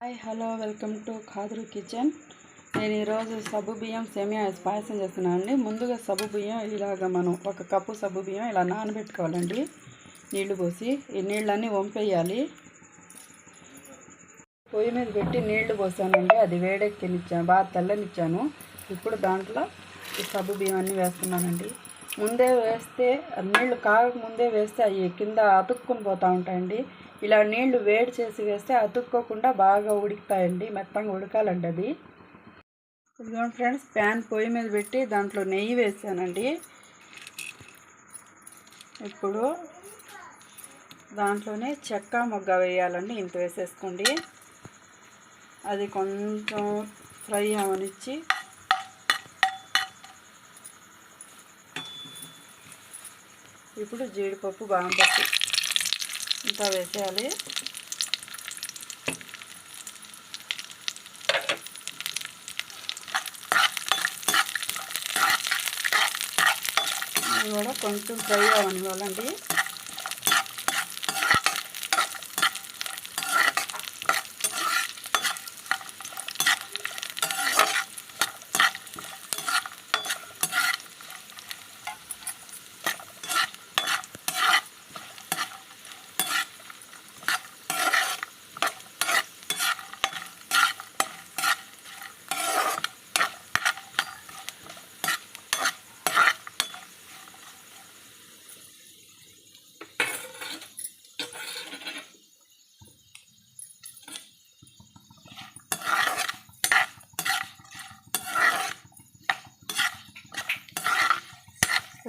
Hi hello welcome to Khadar kitchen నేను ఈరోజు సబ్బు బియ్యం సేమియా పాయసం చేస్తున్నాను అండి. ముందుగా సబ్బు బియ్యం ఇలాగ మనం ఒక కప్పు సబ్బు బియ్యం ఇలా నానబెట్టుకోవాలండి. నీళ్ళు పోసి ఈ నీళ్ళన్నీ వంపేయాలి. పొయ్యి మీద పెట్టి నీళ్ళు పోసానండి. అది వేడెక్కినిచ్చాను బాగా తెల్లనిచ్చాను. ఇప్పుడు దాంట్లో ఈ సబ్బు బియ్యం అన్నీ వేస్తున్నానండి. ముందే వేస్తే నీళ్ళు కాగక ముందే వేస్తే అవి కింద అతుక్కుని పోతూ ఉంటాయండి. ఇలా నీళ్ళు వేడి చేసి వేస్తే అతుక్కోకుండా బాగా ఉడుకుతాయండి. మెత్తంగా ఉడకాలండి అది. ఇదిగోండి ఫ్రెండ్స్ ప్యాన్ పొయ్యి మీద పెట్టి దాంట్లో నెయ్యి వేసానండి. ఇప్పుడు దాంట్లోనే చెక్క మొగ్గ వేయాలండి. ఇంత వేసేసుకోండి. అది కొంచెం ఫ్రై అవనిచ్చి ఇప్పుడు జీడిపప్పు బాంపప్పు ఇంత వేసేయాలి. కూడా కొంచెం ఫ్రై అవ్వనివ్వాలండి.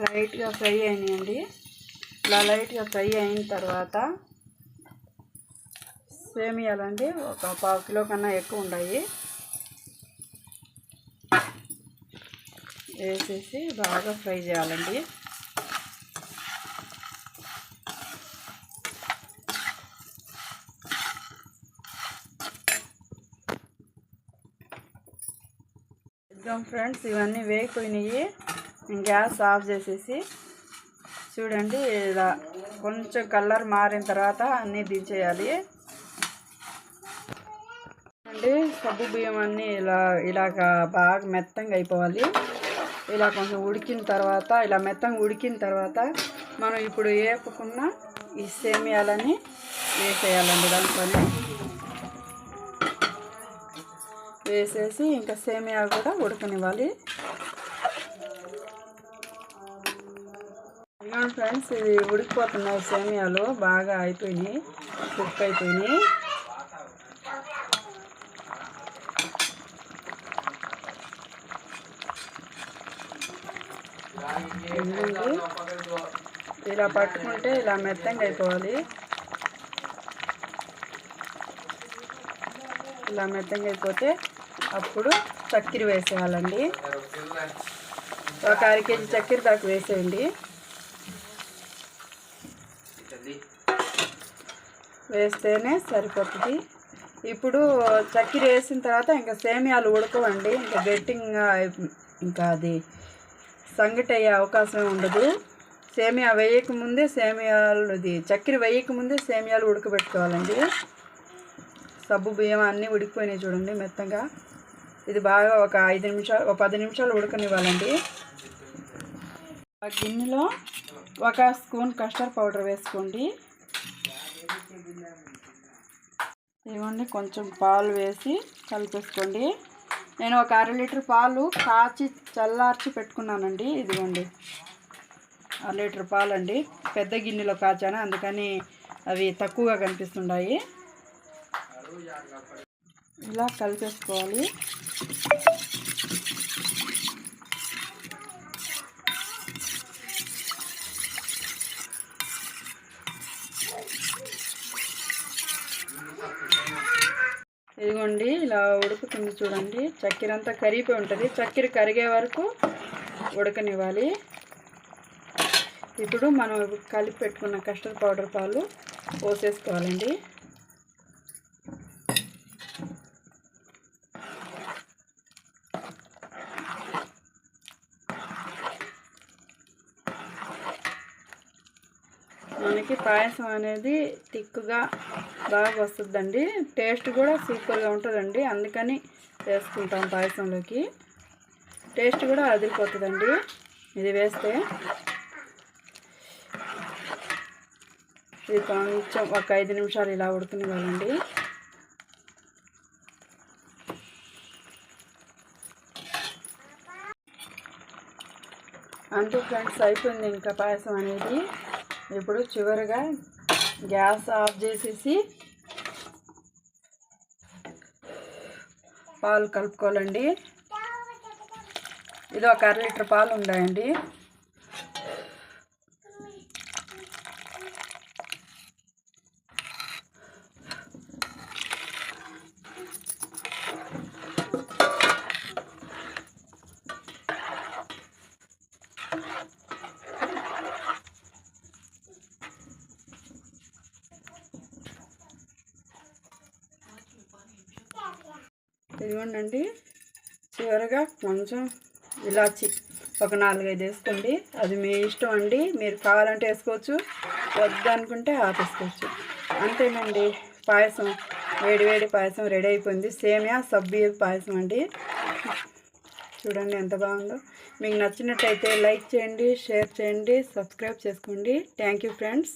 లైట్గా ఫ్రై అయినాయండి. ఇలా లైట్గా ఫ్రై అయిన తర్వాత సేమియాలండి. ఒక పావు కిలో కన్నా ఎక్కువ ఉన్నాయి వేసేసి బాగా ఫ్రై చేయాలండి. ఫ్రెండ్స్ ఇవన్నీ వేగిపోయినాయి. గ్యాస్ ఆఫ్ చేసేసి చూడండి ఇలా కొంచెం కలర్ మారిన తర్వాత అన్నీ దించేయాలి. అండి సబ్బు బియ్యం అన్నీ ఇలా ఇలాగ బాగా మెత్తంగా అయిపోవాలి. ఇలా కొంచెం ఉడికిన తర్వాత ఇలా మెత్తంగా ఉడికిన తర్వాత మనం ఇప్పుడు వేపుకున్న ఈ సేమియాలని వేసేయాలండి దాంట్లోనే. వేసేసి ఇంకా సేమియా కూడా ఉడకనివ్వాలి. ఇదిగోండి ఫ్రెండ్స్ ఇది ఉడికిపోతున్నాయి సేమియాలు. బాగా అయిపోయినాయి. కుక్ అయిపోయినాయి. ఇలా పట్టుకుంటే ఇలా మెత్తంగా అయిపోవాలి. ఇలా మెత్తంగా అయిపోతే అప్పుడు చక్కెర వేసేయాలండి. ఒక అర కేజీ చక్కెర దాకా వేసేయండి. వేస్తేనే సరిపోతుంది. ఇప్పుడు చక్కెర వేసిన తర్వాత ఇంకా సేమియాలు ఉడకవండి. ఇంకా గట్టిగా ఇంకా అది సంగటి అయ్యే అవకాశం ఉండదు. సేమియా వేయకముందే సేమియాలు ఇది చక్కెర వేయకముందే సేమియాలు ఉడకబెట్టుకోవాలండి. సబ్బు బియ్యం అన్నీ ఉడికిపోయినాయి చూడండి మెత్తగా. ఇది బాగా ఒక ఐదు నిమిషాలు ఒక పది నిమిషాలు ఉడకనివ్వాలండి. ఆ గిన్నెలో ఒక స్పూన్ కస్టర్డ్ పౌడర్ వేసుకోండి. ఇవ్వండి కొంచెం పాలు వేసి కలిపేసుకోండి. నేను ఒక అర లీటర్ పాలు కాచి చల్లార్చి పెట్టుకున్నానండి ఇదిగోండి. అర లీటర్ పాలు అండి పెద్ద గిన్నెలో కాచాను అందుకని అవి తక్కువగా కనిపిస్తున్నాయి ఇలా కలిపేసుకోవాలి. ఇదిగోండి ఇలా ఉడుకుతుంది చూడండి. చక్కెర అంతా కరిగిపోయి ఉంటుంది. చక్కెర కరిగే వరకు ఉడకనివ్వాలి. ఇప్పుడు మనం కలిపి పెట్టుకున్న కస్టర్డ్ పౌడర్ పాలు పోసేసుకోవాలండి. మనకి పాయసం అనేది థిక్గా బాగా వస్తుందండి. టేస్ట్ కూడా సూపర్గా ఉంటుందండి. అందుకని వేసుకుంటాం పాయసంలోకి. టేస్ట్ కూడా అదిరిపోతుందండి. ఇది వేస్తే ఇది కొంచెం ఒక ఐదు నిమిషాలు ఇలా ఉడుకునివ్వాలండి అంతే ఫ్రెండ్స్ అయిపోయింది ఇంకా పాయసం అనేది. ఇప్పుడు చివరిగా గ్యాస్ ఆఫ్ చేసేసి పాలు కలుపుకోవాలండి. ఇది ఒక అర లీటర్ పాలు ఉన్నాయండి ఇదిగోండి చివరిగా కొంచెం ఇలాచి ఒక నాలుగైదు వేసుకోండి. అది మీ ఇష్టం అండి. మీరు కావాలంటే వేసుకోవచ్చు. వద్దనుకుంటే ఆపేసుకోవచ్చు. అంతేనండి. పాయసం వేడి వేడి పాయసం రెడీ అయిపోయింది. సేమియా సబ్బియ పాయసం అండి. చూడండి ఎంత బాగుందో. మీకు నచ్చినట్టయితే లైక్ చేయండి షేర్ చేయండి సబ్స్క్రైబ్ చేసుకోండి. Thank you friends.